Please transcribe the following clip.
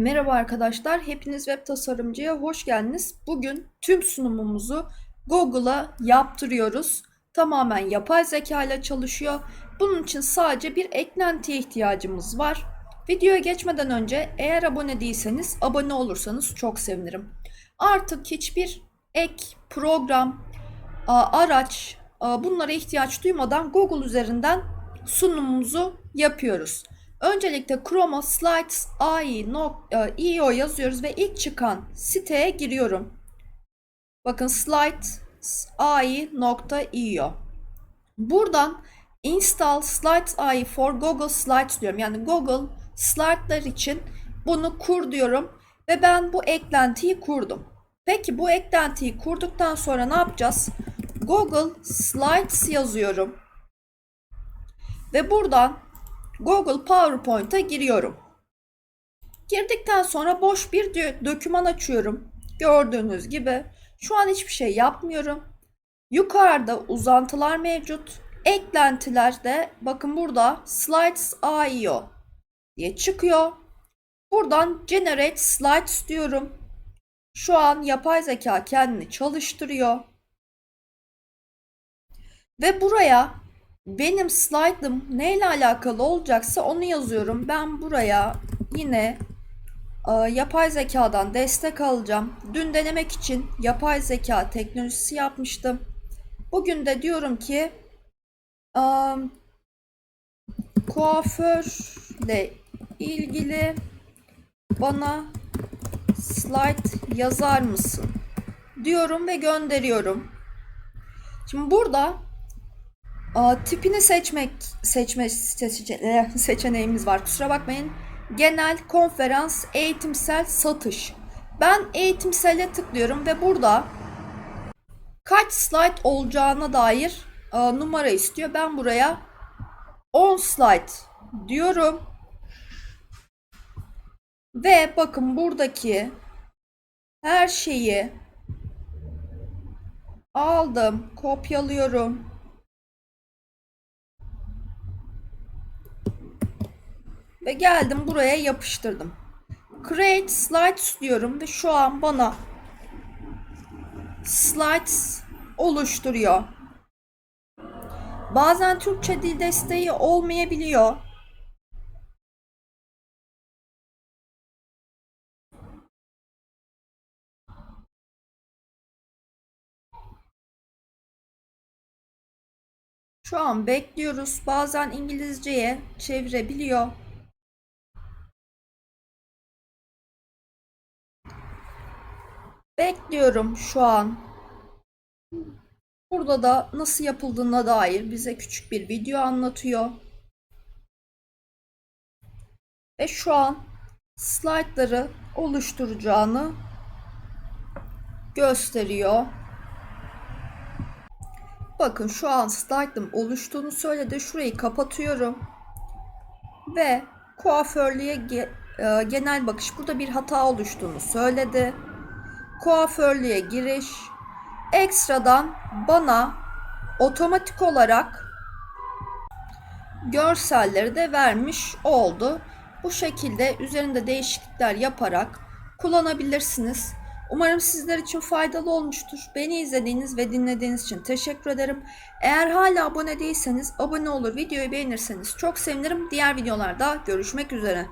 Merhaba arkadaşlar, hepiniz web tasarımcıya hoş geldiniz. Bugün tüm sunumumuzu Google'a yaptırıyoruz. Tamamen yapay zeka ile çalışıyor. Bunun için sadece bir eklentiye ihtiyacımız var. Videoya geçmeden önce eğer abone değilseniz abone olursanız çok sevinirim. Artık hiçbir ek, program, araç bunlara ihtiyaç duymadan Google üzerinden sunumumuzu yapıyoruz. Öncelikle Chroma Slides AI.io yazıyoruz ve ilk çıkan siteye giriyorum. Bakın Slides AI.io. Buradan Install Slides for Google Slides diyorum. Yani Google Slide'lar için bunu kur diyorum ve ben bu eklentiyi kurdum. Peki bu eklentiyi kurduktan sonra ne yapacağız? Google Slides yazıyorum. Ve buradan Google PowerPoint'a giriyorum. Girdikten sonra boş bir dö- doküman açıyorum. Gördüğünüz gibi şu an hiçbir şey yapmıyorum. Yukarıda uzantılar mevcut. Eklentilerde bakın burada Slides IO diye çıkıyor. Buradan Generate Slides diyorum. Şu an yapay zeka kendini çalıştırıyor. Ve buraya benim slide'ım neyle alakalı olacaksa onu yazıyorum. Ben buraya yine e, yapay zekadan destek alacağım. Dün denemek için yapay zeka teknolojisi yapmıştım. Bugün de diyorum ki e, kuaförle ilgili bana slide yazar mısın diyorum ve gönderiyorum. Şimdi burada Tipini seçmek seçme seçe- seçeneğimiz var. Kusura bakmayın. Genel, konferans, eğitimsel, satış. Ben eğitimsele tıklıyorum ve burada kaç slide olacağına dair aa, numara istiyor. Ben buraya 10 slide diyorum. Ve bakın buradaki her şeyi aldım, kopyalıyorum. Ve geldim buraya yapıştırdım. Create slides diyorum ve şu an bana slides oluşturuyor. Bazen Türkçe dil desteği olmayabiliyor. Şu an bekliyoruz. Bazen İngilizceye çevirebiliyor. Bekliyorum şu an. Burada da nasıl yapıldığına dair bize küçük bir video anlatıyor. Ve şu an slaytları oluşturacağını gösteriyor. Bakın şu an slide'ım oluştuğunu söyledi. Şurayı kapatıyorum. Ve kuaförlüğe e, genel bakış. Burada bir hata oluştuğunu söyledi kuaförlüğe giriş ekstradan bana otomatik olarak görselleri de vermiş oldu. Bu şekilde üzerinde değişiklikler yaparak kullanabilirsiniz. Umarım sizler için faydalı olmuştur. Beni izlediğiniz ve dinlediğiniz için teşekkür ederim. Eğer hala abone değilseniz abone olur, videoyu beğenirseniz çok sevinirim. Diğer videolarda görüşmek üzere.